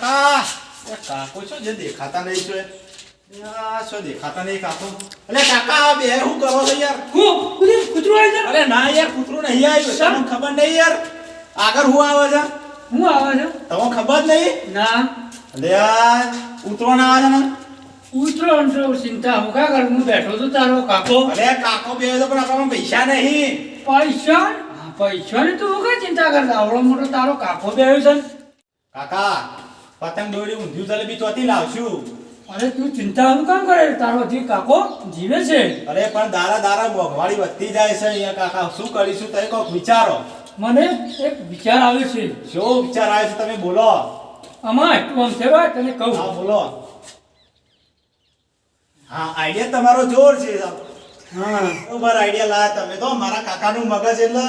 કાકા એ કાકો છો જે દેખાતા નહીં છો? આ શું દેખાતા નહીં કાકો? અલે કાકા બે શું કરો છો યાર? હું? કૂતરું? આવી છે? અરે ના યાર કૂતરું નહીં આવ્યું. તમને ખબર નહીં યાર? આગળ હું આવે છે? હું આવે છે? તમને ખબર નહીં? ના. અલે કૂતરો ના આવે ને? ઉતરો અંતરો ચિંતા. હું કા કર? હું બેઠો છું તારો કાકો. અરે કાકો બે તો પણ આપણા પૈસા નહીં. પૈસા? પૈસા ને તું હું કા ચિંતા કરતા? આવડો મોટો તારો કાકો બેહ્યો છે કાકા પતંગ દોરી ઊંધિયું જલેબી ચોથી લાવશું. અરે તું ચિંતા હું કામ કરે તારો હજી કાકો જીવે છે. અરે પણ દારા દારા મોંઘવારી વધતી જાય છે અહીંયા કાકા. શું કરીશું? તમે કોક વિચારો. મને એક વિચાર આવ્યો છે. શું વિચાર આવે છે? તમે બોલો. આમાં તું આમ છે ભાઈ તને કહું. હા બોલો. હા આઈડિયા તમારો જોર છે. હા. બરાબર આઈડિયા લાયા તમે તો. મારા કાકાનું મગજ એટલે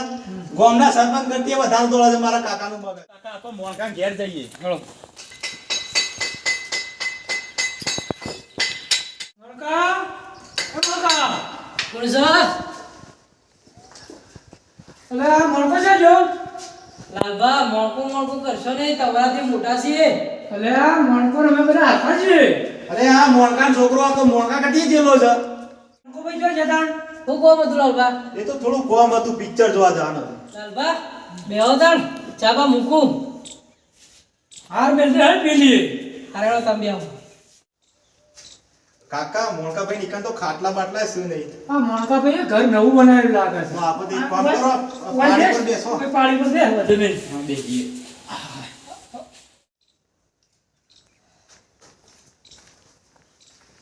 ગોમના સરપંચ કરતી વધારે દોડા છે મારા કાકાનું મગજ. કાકા આપણે મોણકા ઘેર જઈએ. કોણ છે અલે મણકો છે જો લાલબા મોણકું મોણકું કરશો નહીં તમારાથી મોટા છીએ. અલે આ મણકો અમે બધા હાથમાં છે. અરે આ મોણકા છોકરો આ તો મોણકા કટી ગયેલો છે. મણકો ભાઈ જો જતાણ. હું કોમ હતું લાલબા એ તો થોડું કોમ હતું પિક્ચર જોવા જવાનું હતું. લાલબા બેહો તાણ ચાબા મૂકું. હાર મેલતે હાલ પેલી અરે તમે બેહો. કાકા મોણકાભાઈ નીકળ તો ખાટલા બાટલા શું નહીં. આ મોણકાભાઈ ઘર નવું બનાવેલું લાગે છે. આપણે એક કામ કરો, બસ, પાણી પર બેસો. પાણી પર બેસો વધુ નહીં. હા, બેસીએ.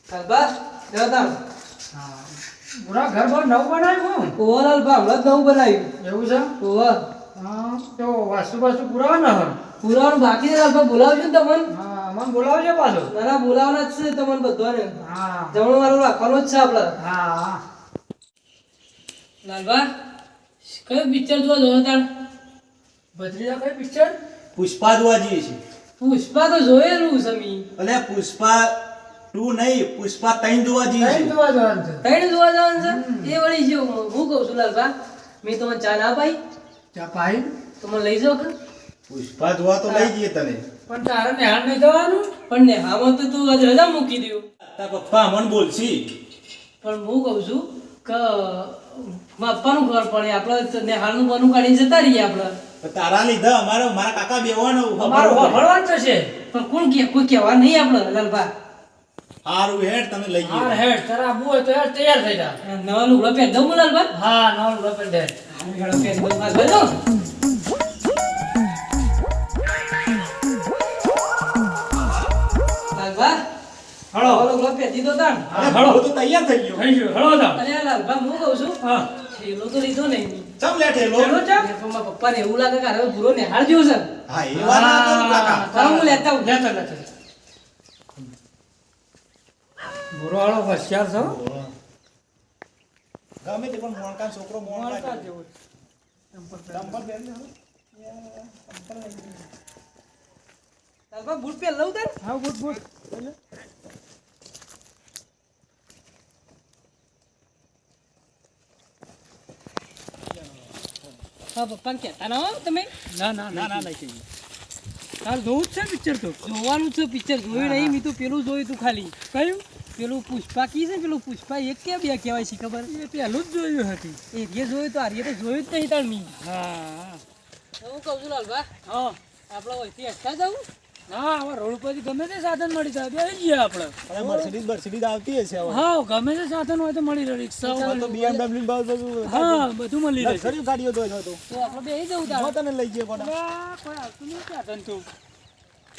ઘર પર નવું બનાવ્યું ઓહો લાલબા હમણાં નવું બનાવ્યું. એવું છે? ઓહો હા તો વાસ્તુ વાસ્તુ પુરાવા પુરાવાનું બાકી છે બોલાવજો ને તમને. મને બોલાવજો પાછો. ના બોલાવવાના જ છે તમને બધાને. હા. જમણો મારું રાખવાનો જ છે આપણે હા લાલબા કયું પિક્ચર જોવા જોયો તાર? ભત્રીજા કયું પિક્ચર? પુષ્પા જોવા જઈએ છીએ. પુષ્પા તો જોયેલું સમી અને પુષ્પા ટુ નહીં પુષ્પા ત્રણ જોવા જઈએ છીએ. જોવા જવાનું છે. ત્રણ જોવા જવાનું છે? એ વળી છે હું કહું છું લાલબા મેં તમને ચા ના પાઈ. ચા પાઈ? તો મને લઈ જાઓ કે? પુષ્પા જોવા તો લઈ જઈએ તને. પણ તારે નિહાળ નહીં જવાનું પણ ને હામાં તો તું આજ રજા મૂકી દઉં તારા પપ્પા અમન બોલશી. પણ હું કહું છું કે પપ્પાનું ઘર પડે આપણે નેહાળનું બનું કાઢીને જતા રહીએ આપણે. તારા લીધે અમારે મારા કાકા બેવાનો અમારું વળવાનું થશે પણ કોણ કે કોઈ કહેવા નહીં આપણે લાલભા. હારું હેડ તમે લઈ હાર જઈએ હેડ તારા આબુ હોય તો યાર તૈયાર થઈ જા. નવા લુગડા પહેર દઉં લાલભા? હા હા લુગડા પહેર દે લુગડા પહેર દઉં હળો હળો પહેર દીધો તાણ અરે હળો. તો તૈયાર થઈ ગયો. થઈ ગયો. હળો જા અરે લાલ બા હું કહું છું? હા. થેલો તો લીધો નહીં. ચમ લે? ઠેલો પેલો ચમ પપ્પા પપ્પા ને એવું લાગે કે હવે પૂરો નેહાળ જેવો છે. હા એ વાત ના કાકા. હા, હું લેતા હું લેતા લેતા. બુરો હળો હોશિયાર છો. ગમે તે પણ મોણકા છોકરો મોણકા જેવો. જેવું ચંપલ પહેરને હવે. લાલબા બૂટ પહેર લઉં તાર? હા બુટ બુટ. હા પપ્પાને કહેતા ના હો તમે? ના ના ના ના નહીં કહીએ જોવું જ છે પિક્ચર તો. જોવાનું છે પિક્ચર જોયું નહીં મેં તો પેલું જોયું તું ખાલી. કયું? પેલું પુષ્પા કી છે પેલું પુષ્પા એક કે બે કહેવાય છે ખબર? એ પહેલું જ જોયું હતી. એ જે જોયું તો આર્ય તો જોયું જ નહીં મી. હા હું. કહું છું લાલબા હા. આપણે અહીંથી જવું? હા હવે રોડ પરથી ગમે તે સાધન મળી જાય બેસી જઈએ આપણે. અરે મર્સિડીઝ મર્સિડીઝ આવતી હશે હવે. હા ગમે તે સાધન હોય તો મળી રહે રિક્ષા તો BMW બસ બધું હા બધું. મળી રહે. લક્ઝરી ગાડીઓ તો તો. તો આપણે બેસી જવું જો તને લઈ જઈએ કોના કોઈ આવતું નહીં સાધન તો.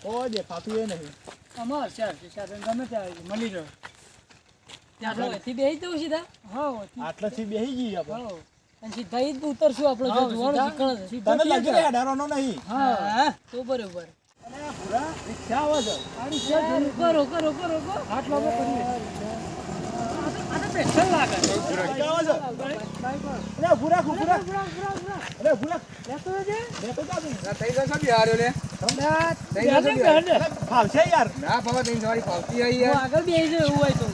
ઓ દેખાતું એ નહીં. અમાર ચાર સાધન ગમે તે આવી મળી રહે. આપણે બેસી જવું સીધા? હા. આટલાથી બેસી જઈએ આપણે. અને સીધા જ ઉતરશું આપણે જો જોવાનું શીખણ તને ત્યાં લાગે જ. નહીં. હા હા તો બરોબર. છે તો- તો છે. છે જા ને ફાવશે યાર. આગળ બેસી જાવ હોય તો.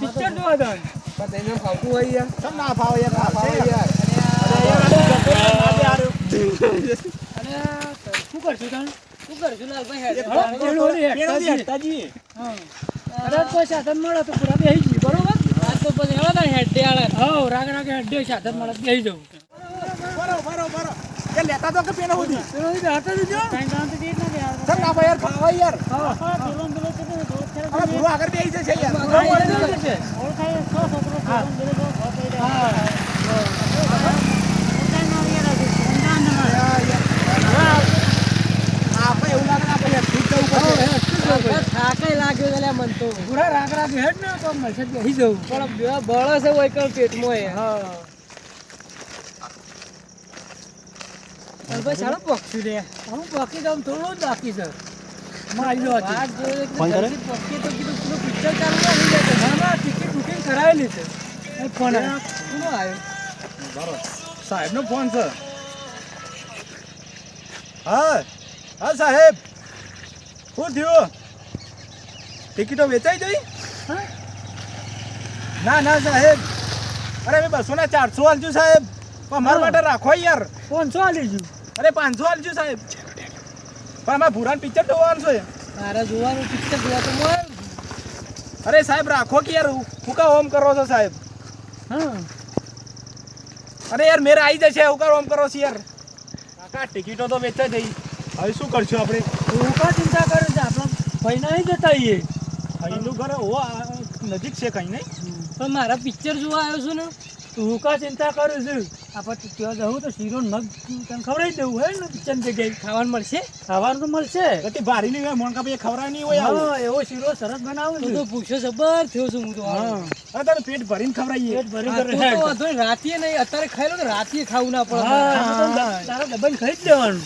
પિક્ચર જોવા જવાનું. ચમ ના ફાવે યાર? યાર. અરે યાર આ જતો ના. અને શું કરશું તને શું કરશું લાલભાઈ હેડ હા, પેલું ઓલી હેઠતા જઈએ. હેઠતા હા. કદાચ કોઈ સાધન મળે તો પૂરા બેસી જઈએ, બરોબર? આ તો પછી હવે તાણ હેડ આળે હો રાગ રાગે હેઠે સાધન મળે તો બેસી જવું. બરો, બરો, બરો. એ લેતા તો કે પેનો સુધી. પેલો ઈ હાથે દીજો કાઈ કામ તો દેખ ના કે યાર ચમ ના ભાઈ યાર, ફાવાય યાર. હા, પેલો પેલો છે થોડોક ખેર હવે ભૂરો આગળ બેસી જશે યાર. ઓળખાય સો છોકરો હા. પેલો પેલો તો ભોત થઈ હા. આપણે એવું લાગે ને આપણે યાર ઠીક થવું પડશે. જાય થાકે લાગ્યો છે લ્યા મન તો ઘોડા રાગ રાગે હેડ ને તો મળશે બેસી જવું. પણ બે બળા છે કર પેટમાં એ. હા. ભાઈ સારું પક્ષી રે હું પક્ષી તો થોડું જ બાકી છે. ચાલુ જાય ના, ના, ટિકિટ બુકિંગ કરાવેલી છે. એ ફોન કોનો આવ્યો. બરો. સાહેબનો ફોન છે. હા. હા સાહેબ. શું થયું? ટિકિટો વેચાઈ જઈ હા? ના ના સાહેબ. અરે મેં બસો ના ચારસો હાલજો સાહેબ. પણ મારા માટે રાખો યાર. પાંચસો હાલી ગયું. અરે પાંચસો હાલજો સાહેબ. પણ અમારે ભૂરાન પિક્ચર જોવાનું છે મારે જોવાનું પિક્ચર જોવા તો મળે. અરે સાહેબ રાખો કે યાર. હું કા ઓમ કરો છો સાહેબ? હા. અરે યાર મેરે આવી જશે. હું કા ઓમ કરો છો યાર? કાકા ટિકિટો તો વેચાઈ જઈ હવે શું કરશું આપણે? હું કા ચિંતા કરું છે? આપણા ભાઈ નહીં જતા આઈએ. અહીંનું ઘર હો નજીક છે કઈ નહીં. પણ મારા પિક્ચર જોવા આવ્યો છું ને, તું કા ચિંતા કરું છે. આપણે ત્યાં જવું તો શીરો મગ તને ખવડાવી દેવું હોય ને ચંદ જગ્યાએ ખાવાનું મળશે? ખાવાનું તો મળશે. ગતિ ભારી નહીં હોય મોણકા પછી ખવડાવી નહીં હોય હા એવો શીરો સરસ બનાવો તો છે. તો ભૂખ્યો જબર થયો છું હું તો હા. અરે તારે પેટ ભરીને ખવડાવીએ પેટ ભરીને તો વાંધો. રાતીએ નહીં અત્યારે ખાઈ લો તો રાતીએ ખાવું ના પડે. તારા ડબ્બાને ખાઈ જ દેવાનું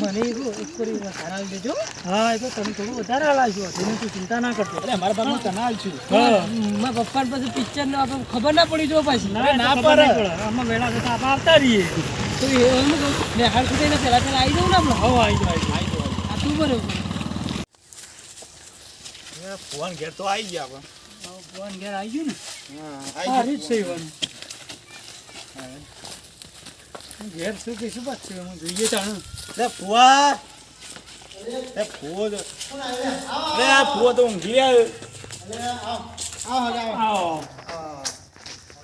મને એવું એક કરી સારા દેજો. હા એ તો તમે થોડું વધારે હલાવજો તેને તું ચિંતા ના કરતો. અરે મારા પાસે તનાલ છું. હા. મારા પપ્પા પછી પિક્ચર ને ખબર ના પડી જો પછી. ના ના ના પડે. આમાં વેળા થતા આવતા રહીએ તો એમ કહું નેહાળ સુધી ને પેલા પેલા આવી જવું ને આપણે હવ આવી જાવ આવી જાવ આ તું બરોબર ફોન ઘેર તો આવી ગયા પણ. ફોન ઘેર આવી ગયું ને. હા સારી જ છે ઘેર શું કઈ શું પાછું હું જોઈએ જાણું લે ફુવા. એ ફુવો તો. અરે આ ફુવો તો ઊંઘી રહ્યા આવો.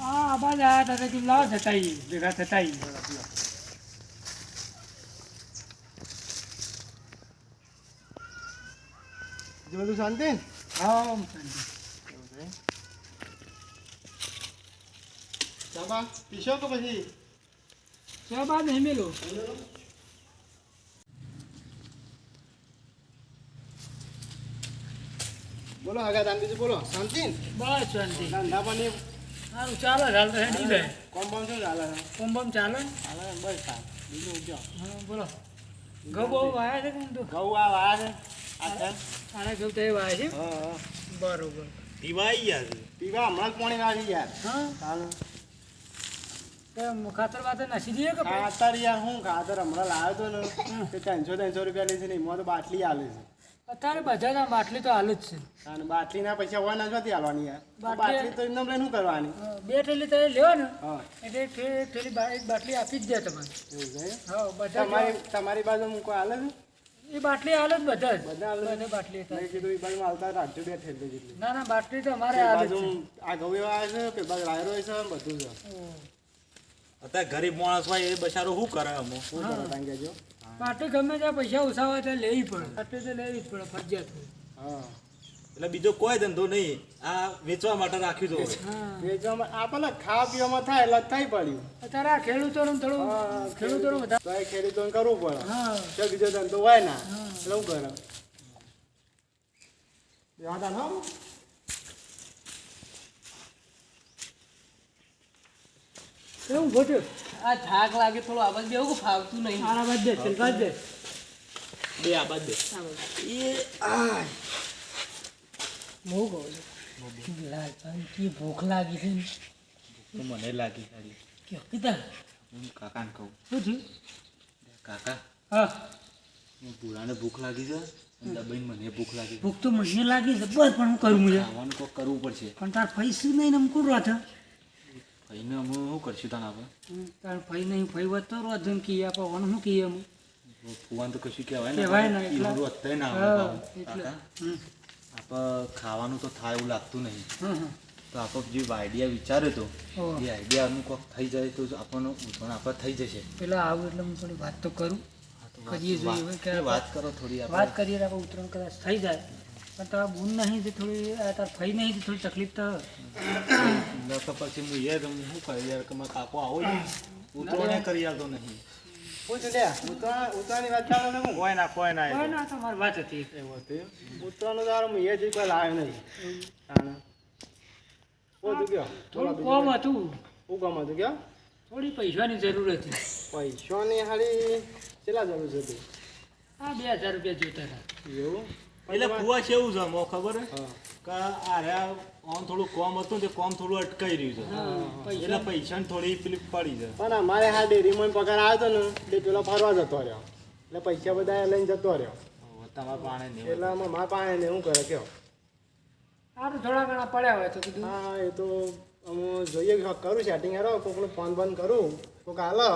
આ આ બાજુ આ તો લાવ જતા ભેગા થતા આઈએ. શાંતિ? હા શાંતિ. ચાબા પીશો કે પછી? ચા બાદ નહીં મેલો બોલો આગા દાંડીજી બોલો. શાંતિ? બસ શાંતિ. ધંધા પાણી સારું ચાલે હાલ તો હેડી જાય કોમ શું ચાલે? છે ચાલે? ચાલે બસ સારું બીજું જો હા બોલો. ઘઉં બહુ વાયા છે કે તો? ઘઉં આ વાયા છે? આ છે? આના ઘઉં તો એ વાયા છે હા બરોબર. પીવાઈ યાર પીવા હમણાં જ પાણી નાખી યાર હા? ચાલો ખાતર વાતર નાસી દઈએ કે? ખાતર યાર હું ખાતર હમણાં લાવ્યો તો ને ત્રણસો ત્રણસો રૂપિયા લે છે ને એમાં તો બાટલી આવે છે. અત્યારે બધા ના બાટલી તો હાલ જ છે. અને બાટલીના પૈસા હોય ના નથી હાલવાની યાર. બાટલી- તો એમને શું કરવાની? બે થેલી તમે લેવો ને એટલે થેલી બા- એક બાટલી આપી જ દે તમારે હા બધા તમારી તમારી બાજુ મૂકો હાલે છે? એ બાટલી હાલ જ બધા બધા હાલે બધા બાટલી. મેં કીધું એ બાજુ હાલતા રાખજો બે થેલી જેટલી. ના ના બાટલી તો અમારે હાલ જ છે. આ એવા આવે છે કે બાજુ રાયરો છે બધું છે. અત્યારે ગરીબ માણસ હોય એ બચારો શું કરે અમો શું કરો તાન કહેજો. બાટલી ગમે ત્યાં પૈસા ઉસાવા ત્યાં લેવી પડે. પાટે તો લેવી જ પડે ફરજિયાત હા. એટલે બીજો કોઈ ધંધો નહીં. આ વેચવા માટે રાખ્યું તો. વેચવામાં આપણને ખાવા પીવામાં થાય એટલે થઈ પડ્યું. અત્યારે આ ખેડૂતોનું થોડું ખેડૂતોનું વધારે ખેડૂતોને કરવું પડે. હા. બીજો ધંધો હોય ના એટલે હું કરે? યાદ આનો કેવું ઘોટ્યું આ થાક લાગે થોડું આવાજ દેવું એવું ફાવતું નહીં. આ બાદ દે ચલ બાદ દે. બે આ બાદ બે એ આ મોગો કહું છું ભૂખ લાગી છે. તો મને લાગી તારી કે કીધા? હું કાકાને કહું. શું થયું કાકા. હા. હું બુરાને ભૂખ લાગી છે દબાઈને મને ભૂખ લાગી ભૂખ તો મને લાગી છે બસ પણ હું કરું મુજબ. ખાવાનું કોક કરવું પડશે. પણ તાર પૈસું નહીં ને આમ કોણ રહો ભાઈને અમે શું કરશું તને આપણે તાર ભાઈ નહીં ભાઈ વધ તો રોજ જેમ કહીએ આપણે ઓન શું કહીએ અમે ફુવાન તો કશું કહેવાય કહેવાય ને ને, એટલે. રોજ અત્યારે ના એટલે. આપણે ખાવાનું તો થાય એવું લાગતું નહીં. તો આપણે જે આઈડિયા વિચાર્યો તો. એ આઈડિયાનું કોક થઈ જાય તો આપણને ઉઠવણ આપણે થઈ જશે પેલા આવું એટલે હું થોડી વાત તો કરું કરીએ વાત- જોઈએ વાત કરો થોડી વાત કરીએ તો આપણે ઉતરણ કદાચ થઈ જાય પણ તારા બૂન નહીં તે થોડી તાર ફઈ નહીં થોડી તકલીફ તો. તો પછી હું યાર હું કરી યાર કે મારો કાકો આવો છે ઉતરણે કરી આવતો નહીં. પૂછ લે ઉત્તરાયણની વાત ચાલો ને હું કોઈ ના કોઈ ના કોઈ ના તમારી વાત હતી. એવું હતું? હું એ જ કોઈ લાવ્યો નહીં. તાણે ઓ તું કયો થોડું કોમ હતું. હું કામ હતું કયો થોડી પૈસાની જરૂર હતી. પૈસાની હારી કેટલા જરૂર હતી હા બે હજાર રૂપિયા જોતા હતા. એવું? એટલે કુવા છે એવું છે મો ખબર કે આ રહ્યા થોડું કોમ હતું તે કોમ થોડું અટકાઈ રહ્યું છે. એટલે પૈસાની થોડી પેલી પડી છે. પણ અમારે હા ડેરીમાં પગાર આવ્યો હતો ને એટલે પેલો ફરવા જતો રહ્યો. એટલે પૈસા બધા લઈને જતો રહ્યો. તમારા પાણે નહીં એટલે મારા પાસે ને શું કરે કયો? સારું થોડા ઘણા પડ્યા હોય તો હા એ તો હું જોઈએ કરું સેટિંગ હેરો કોકનું ફોન બંધ કરું. કોક હાલો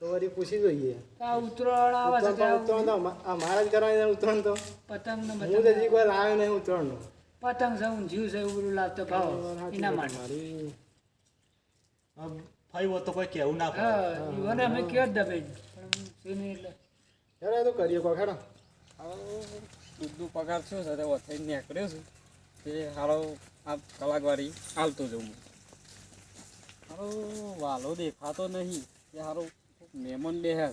તો વળી પૂછી જોઈએ. આ ઉત્તરાયણ આવે છે ઉત્તરાયણ તો- ઉત્તરાયણ અમા- અમારે જ કરવાની ઉત્તરાયણ તો. પતંગ ને હું તો કોઈ લાવ્યો નહીં ઉત્તરાયણનું. પતંગ છે ઊંધિયું છે એવું લાવતો ભાવ. એના માટે. મારી હવે તો કોઈ કેવું ના પડે. હા ઈવોને અમે કયો જ દબાઈ પણ નહીં એટલે. હેડો એ તો કરીએ કોક હેડો. દૂધનો પગાર શું છે? તે વથઈ નીકળ્યો છું. તે હારો આ કલાકવાળી હાલતો જઉં. હું હારો વાલો દેખાતો નહીં. તે હારો મહેમાન બે હે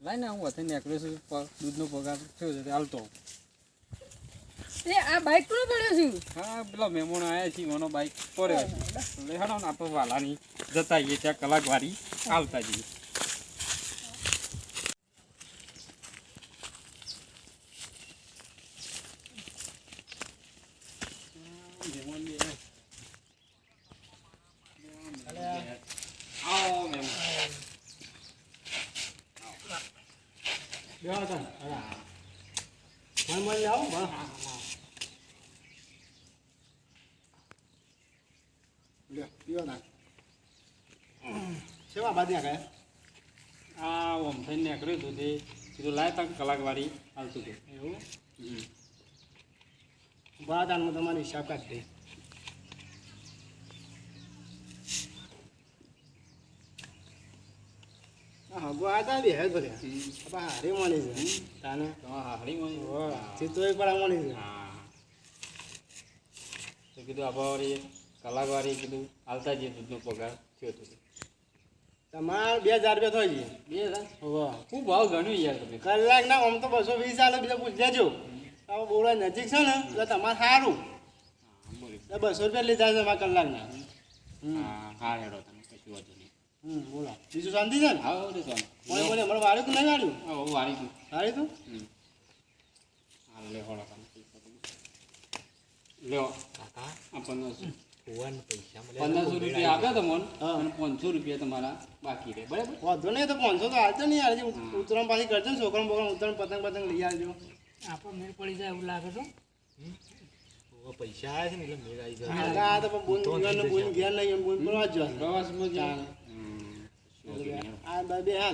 લાઈને હું વથઈ નીકળ્યો છું દૂધનો પગાર થયો છે હાલતો. એ આ બાઈક કોણ પડ્યો છું? હા પેલા મહેમાન આવ્યા છે મને બાઈક પડ્યો છે. ને આપણે વાલાની જતા આવીએ ત્યાં કલાકવાળી ચાલતા જઈએ મહેમાન બેહ્યા. આવો મહેમાન બેહો તમે હા ફોન મળી આવો હા લ્યો પીવો ના સેવા બાદ ત્યાં ગયા આ ઓમ થઈને નીકળ્યું હતું તે કીધું લાય તક હાલતું હતું એવું હમ. બાદ આનું તમારે હિસાબ કાઢી દે હા ગો આ હે ભર્યા આપા હારી મળી છે. તાને? તમારા હાડીમાં ઓ ચિત્તો એક પડા મળી છે. હા. તો કીધું આપણે વળી કલાકવાળી કીધું હાલતા જઈએ દૂધનો પગાર થયો હતો તમારે બે હજાર રૂપિયા થઈ ગઈ બે હજાર? વાહ ખૂબ ભાવ ઘણું યાર તમે. કલાક ના આમ તો બસો વીસ આલે બીજા પૂછ લેજો. આવો બોલા નજીક છે ને એટલે તમારે સારું બસો રૂપિયા લીધા છે મારા કલાકના. હા હા હેડો તમે કશું વાંધો નહીં. હમ બોલો. બીજું શાંતિ છે ને? આવો રે શાંતિ મને બોલે અમારે વાળ્યું કે નહીં વાળ્યું? હું વાળી તું વાળી તું? હાલ લે હોળો તમે. લ્યો. કાકા? આ પંદરસો રૂપિયા આપ્યા તમને. અને પાંચસો રૂપિયા તમારા બાકી રહે. બરાબર? વાંધો નહીં તો પાંચસો તો હાલતો નહીં યાર હજી ઉત્તરાયણ પાછી કરજો ને છોકરા બોકરા ઉત્તરાયણ પતંગ પતંગ લઈ આવજો. આપણો મેળ પડી જાય એવું લાગે છે. પૈસા આવે છે ને એટલે મેળ આવી જાય. તો બોન બોન નહીં એમ બોન કરવા જ પ્રવાસમાં જ આ બે હા.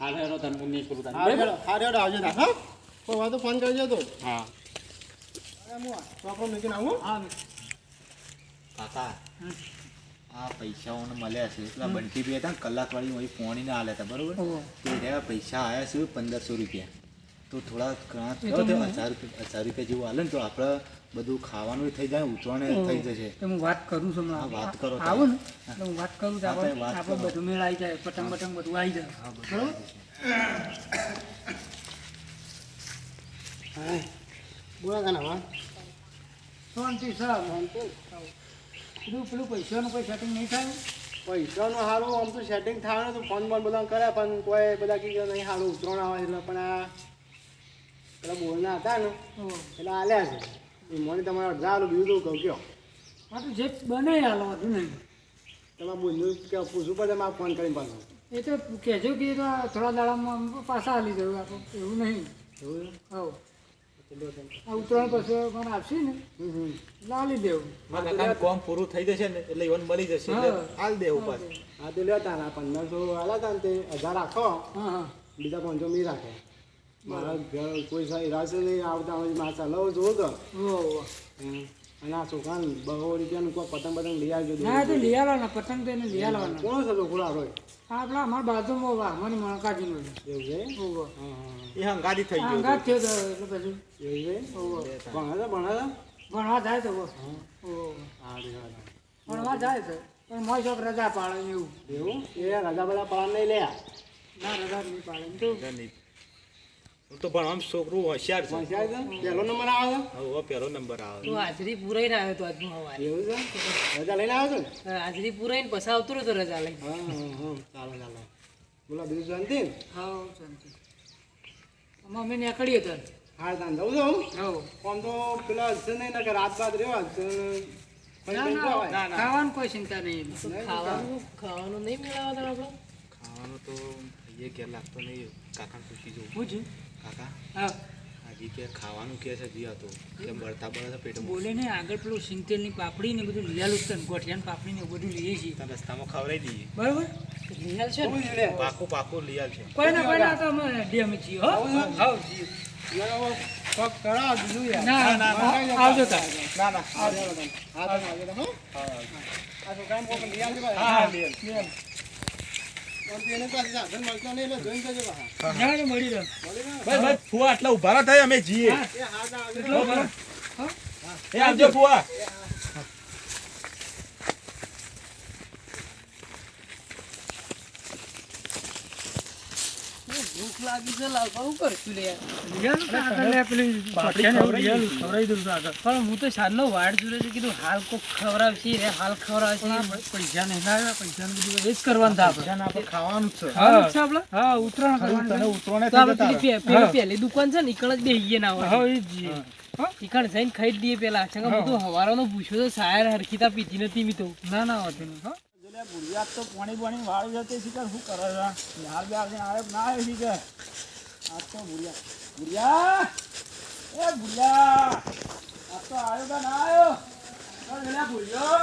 હા હેડો તમે હું નહીં કરું તારે. હારે બરાબર? હેડો આવજો હા? તો ફોન કરજો તો. હા. ચોપડો મૂકીને આવું હા? કાકા આ પૈસાઓને મળ્યા છે. એટલા બંટી બી હતા કલાકવાળી વહી પોણી ના આલ્યા હતા બરોબર. તે રહ્યા પૈસા આવ્યા છે પંદરસો રૂપિયા. તો થોડા ઘણા હજાર રૂપિયા હજાર રૂપિયા જેવું હાલે ને તો આપણે બધું ખાવાનું થઈ જાય ઉતરણે થઈ જશે. હું વાત કરું છું હા, વાત કરો. આવું ને. હું. વાત કરું છું આપણે વાત આપણે બધું મેળ આવી જાય પતંગ બતંગ બધું આવી જાય. બરોબર? બોલા કાના હા. શાંતિ સર પેલું પેલું પૈસાનું કોઈ સેટિંગ નહીં થાય? પૈસાનું સારું આમ તો સેટિંગ થાય તો ફોન બોન બધા કર્યા પણ કોઈ બધા કીધું નહીં સારું ઉતરણ આવે એટલે પણ આ પેલા બોલના હતા ને એટલે આલ્યા છે. એ મને તમારે અડધા આલું બીજું તો કહું કયો હા તો જે બને હાલો હતું નહીં તમે બોલ્યું કે પૂછવું પડે મારે ફોન કરીને પાછો. એ તો કહેજો કે થોડા દાડામાં પાછા હાલી જવું આપણે એવું નહીં. એવું? હવ આ ઉત્તરાયણ પછી ને? એટલે હાલી દેવું. મારા કાકાનું કામ પૂરું થઈ જશે ને એટલે ઈવન મળી જશે એટલે હા. દેવું પાછું. હા તો પંદરસો આલા હજાર રાખો હા હા. બીજા પાંચસો મી રાખે. મારા ઘર કોઈ સારી રાશે નહીં આવતા હોય મારે ચલાવો જોવો તો. અને આ છોકરાને બહુ રૂપિયાનું કોઈ પતંગ પતંગ લઈ આવજો ના તો લઈ આવવાના પતંગ તો એને લઈ આવવાના કોણ છે છોકરો આપણો આ આપણા અમારા બાજુમાં વાહ મને મણકાજીનું એવું છે? ઓહો. હા હા એ હંગાથી થઈ ગયું અંગાત થયો એટલે પછી એવું છે? ઓહો. ભણે છે ભણે છે ભણવા જાય તો ભણવા જાય તો. પણ મોય ચોક રજા પાડે એવું. એવું? એ રજા બધા પાડે નહીં લે ના રજા નહીં પાડે. તો? હું તો આમ છોકરું હોશિયાર છે. હોશિયાર છે? પહેલો નંબર આવે હવે પહેલો નંબર આવે. તો હાજરી પૂરાઈને આવ્યો તો આજનો હવારે. એવું છે? રજા લઈને આવ્યો છે ને? હાજરી પૂરાઈને પછી આવતો રહ્યો તો રજા લઈને. હા હા હા. ચાલો ચાલો. બોલા બીજું શાંતિ? હા શાંતિ. અમે નીકળીએ તો. હા તાન જવું છું હા? આમ તો પેલા હશે નહીં ને કે રાત બાદ ના ના કહેવાય. ખાવાનું કોઈ ચિંતા નહીં. ખાવાનું. ખાવાનું. નહીં મેળવતા આપણે. ખાવાનું તો એ ઘેર લાગતો નહીં. કાકા પૂછી જવું છું કાકા? હા. હજી કે ખાવાનું કે છે જી હતું કેમ બળતા બળતા પેટ બોલે ને આગળ પેલું સિંગતેલની પાપડી ને બધું લઈ આલું છે ને ગોઠિયાની પાપડી ને બધું લઈએ છીએ. તો રસ્તામાં ખવડાવી દઈએ. બરાબર? લીયાલ છે પાકો પાકું પાકું લઈ કોઈ ના કોઈ ના તો અમે રેડી છીએ હો. હાવ હવે પગ કરાવો બીજું યાર. ના ના આવજો તાર. ના ના તાન. હા, તાન આવજો હો? આ છોકરાને કોક લઈ આવજો ભાઈ. હા લઈ આટલા ઊભા થાય અમે જીએ હા. એ હા, તાન આવજો. એટલો એ આવજો ફુવા લાગી છે લાલપા શું કરશું લે પણ હું તો સાંજનો વાડ જોડે છે કીધું હાલ કોક ખવડાવશે રે હાલ ખવડાવશે. પૈસા નહીં લાવ્યા પૈસા બધું એ જ કરવાનું થાય આપણે. આપણે ખાવાનું છે. આપણે? હા ઉતરાણ તને કરવાનું ઉતરવાને તો આપણે પેલી પેલી દુકાન છે ને ઈકણ જ બેહીએ ના હોય. હા એ જ ઈકણ જઈને ખાઈ દઈએ પેલા. ચંગા બધું હવારાનો પૂછ્યો તો સાયર હરખીતા પીતી નથી મી તો. ના ના હોતી હો. ભૂરિયાત તો પાણી પાણી વાળી જતી શીખર શું કરે છે? યાર બે આજે આરે ના આવે શીખર આજ તો ભૂરિયા ભૂરિયા એ ભૂરિયા આજ તો આવ્યો ભૂરિયો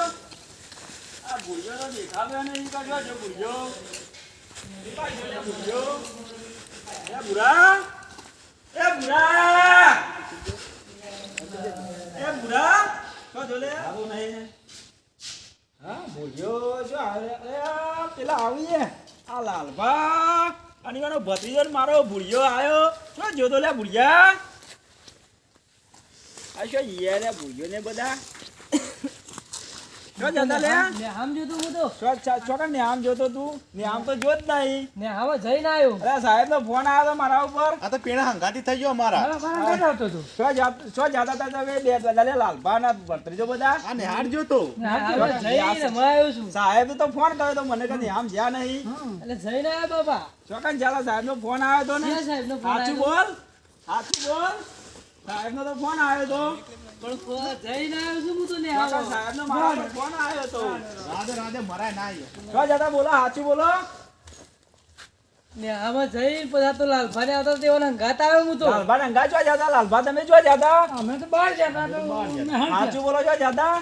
આ ભૂરિયો તો ભૂરિયો દીપા એ ભૂરા એ ભૂરા એ ભૂરા તો જોલે. અરે આ પેલા આવીએ. આ લાલભા. અને એનો ભત્રીજો મારો ભૂલ્યો આવ્યો જોતો લે ભૂલ્યા આ શું યાર લે ને બધા? શું જતા લે. ને આમ જોતો હું તો. શું છો- છો જોતો તું. ન્યામ તો જોત નહીં. ને હવે જઈને આવ્યો. અરે સાહેબ નો ફોન આવ્યો તો મારા ઉપર. આ તો પેણા હંગાતી થઈ ગયો મારા ઘરે આવતો હતો. શું જાત- જાતા હતા તમે બે બધા લે લાલભા ના ભત્રીજો બધા. આ ને હવે જઈને હમણાં આવ્યો છું. સાહેબ તો ફોન કર્યો તો મને કદી આમ જ્યાં નહીં. એટલે જઈને આવ્યો બાબા ચોકન ચાલો સાહેબ નો ફોન આવ્યો તો ને. ફોન સાચું બોલ. સાચું બોલ. સાહેબ નો તો ફોન આવ્યો તો. પણ જઈને આવ્યો છું હું તો ને આવો સાહેબ નો મારો ફોન. આવ્યો તો. રાધે રાધે મરાય ના આવ્યો જો જતા બોલો સાચું બોલો. ને આમાં જઈ પછી તો લાલભાને આવતા તો તેઓને હંગાત આવ્યો હું તો. લાલભા અંગા જો જતા? લાલભા તમે જો જતા? અમે તો બહાર જતા સાચું બોલો જો જતા?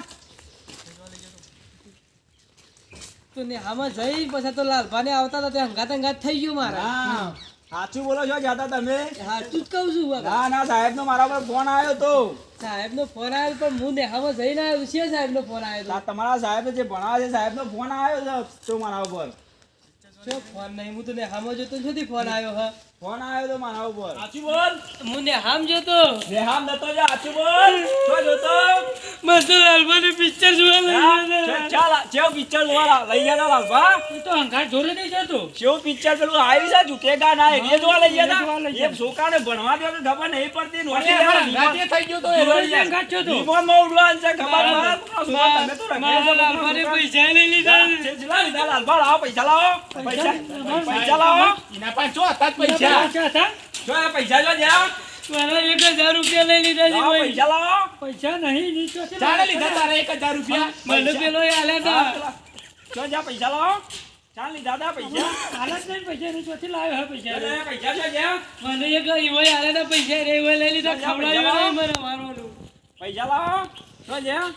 તો ને આમાં જઈ પછી તો લાલભાને આવતા હતા તે હંગાત હંગાત થઈ ગયું મારા. હા સાચું બોલો છો જાતા તમે? સાચું જ કહું છું ના ના સાહેબ નો મારા પર ફોન આવ્યો તો. સાહેબ નો ફોન આવ્યો પણ હું નેહામાં જઈને આવ્યો છે. સાહેબ નો ફોન આવ્યો તમારા સાહેબ જે ભણાવે છે સાહેબ નો ફોન આવ્યો છે તો મારા ઉપર. ફોન નહીં? હું તો નેહામાં જતો નથી ફોન આવ્યો હા. ફોન આવ્યો તો મારા ઉપર? સાચું બોલ. હું નેહામ જોતો. રેહામ નતો જા સાચું બોલ. તો જોતો? મને તો લાલભાને પિક્ચર જોવા લઈ ગયા ચાલ ચેવ પિક્ચર જોવા લઈ ગયા લાલભા. તું તો હંગાત જોડે નહીં જતો. ચેવ પિક્ચર પેલું આવી જા છે ઝુકેગા ના એ જોવા લઈ ગયા એ છોકરાને ભણવા દો તો ખબર નહીં પડતી નોટી ગાતે થઈ ગયો તો એ હંગાત થયો તો. વિમાનમાં ઉડવાન છે ખબર ના. તમે તો રખડ્યા છો પૈસા લઈ લીધા. છેલ્લા લીધા લાલભા લાવો પૈસા લાવો. પૈસા પૈસા લાવો. એના પાસે હતા? પૈસા પૈસા જો. જો મારા એક હજાર રૂપિયા લઈ લીધા છે ભાઈ. પૈસા લાવો. પૈસા નહીં નીચો છે ચાલે લીધા તારે એક હજાર રૂપિયા. મને પેલો એ આલ્યા તા. પેલા. જા પૈસા લાવો. ચાલ લીધા પૈસા. હાલત નહીં પૈસા નીચોથી લાવ્યો હે પૈસા. પૈસા છે જ્યાં મને એક ઈવો આલ્યા તા પૈસા રે ઈવો લઈ લીધા જા, જા, ખવડાવ્યો નહીં મને મારવાનું. પૈસા લાવો. ચો જ્યાં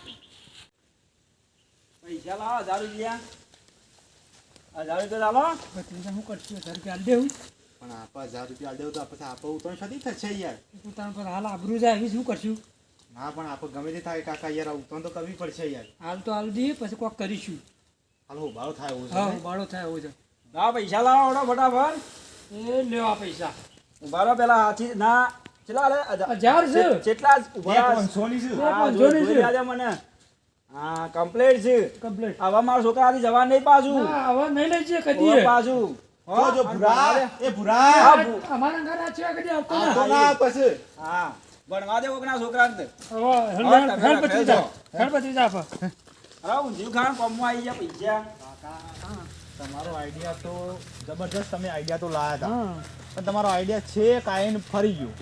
પૈસા લાવો હજાર રૂપિયા. હજાર રૂપિયા લાવો. ભત્રીજા હું કરશું હજાર રૂપિયા દેવું. પણ આપણે હજાર રૂપિયા દેવું તો પછી આપણે ઉતરણ છતી થશે યાર. ઉતરણ પર હાલ આબરૂ જાય એવી શું કરશું? ના પણ આપણે ગમે તે થાય કાકા યાર ઉતરણ તો કરવી પડશે યાર. હાલ તો હાલ દઈએ પછી કોક કરીશું. હાલ ઉબાળો થાય એવું હા ઉબાળો થાય એવું છે. લાવો પૈસા લાવો ઓડો ફટાફટ. એ લેવા પૈસા. ઊભા રહો પેલા હાથી ના કેટલા લે હજાર છે. કેટલા જ ઊભા. સોની છે. પાંચસો ની છે. મને. હા કમ્પ્લેટ છે. કમ્પ્લેટ આવા મારા છોકરાથી જવા નહીં પાછું? આવા નહીં લઈ જઈએ કદી પાછું. જો જો ભૂરા એ ભૂરા. અમારા ઘર આ છે કદી આવતો આ તો ના. ના પછી. હા. ભણવા દે કોકના છોકરાને તો. જા. જા. અરે આવી ગયા પૈસા. તમારો આઈડિયા તો જબરજસ્ત તમે આઈડિયા તો લાયા હતા. હા. પણ તમારો આઈડિયા છે કાયન ફરી ગયો.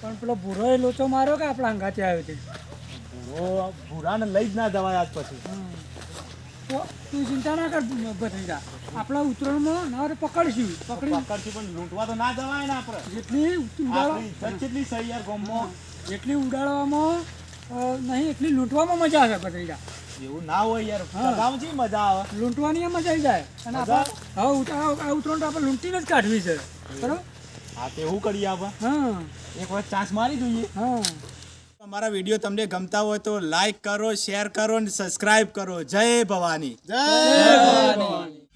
પણ પેલો ભૂરો એ લોચો માર્યો કે આપણા અંગાથી આવ્યો છે ભૂરો ભૂરાને લઈ જ ના જવાય આજ પછી. તો તું ચિંતા ના કર ભત્રીજા આપણા ઉત્તરાયણમાં ના રે પકડશું. પકડી પકડશું પણ લૂંટવા તો ના જવાય ને આપણે. જેટલી ઇજ્જત કેટલી યાર ગામમાં. જેટલી ઉડાડવામાં નહીં એટલી લૂંટવામાં મજા આવે ભત્રીજા એવું ના હોય યાર. હા. સગામાં જી મજા આવે? લૂંટવાની મજા આવી જાય. અને? આપણે હવે ઉત- આ આ તો આપણે લૂંટીને જ કાઢવી છે. બરાબર? હા તે એવું કરીએ આપણે. હા. એક વખત ચાન્સ મારી જોઈએ. હા. અમારા વીડિયો તમને ગમતા હોય તો લાઈક કરો શેર કરો અને સબસ્ક્રાઇબ કરો. જય ભવાની. જય ભવાની.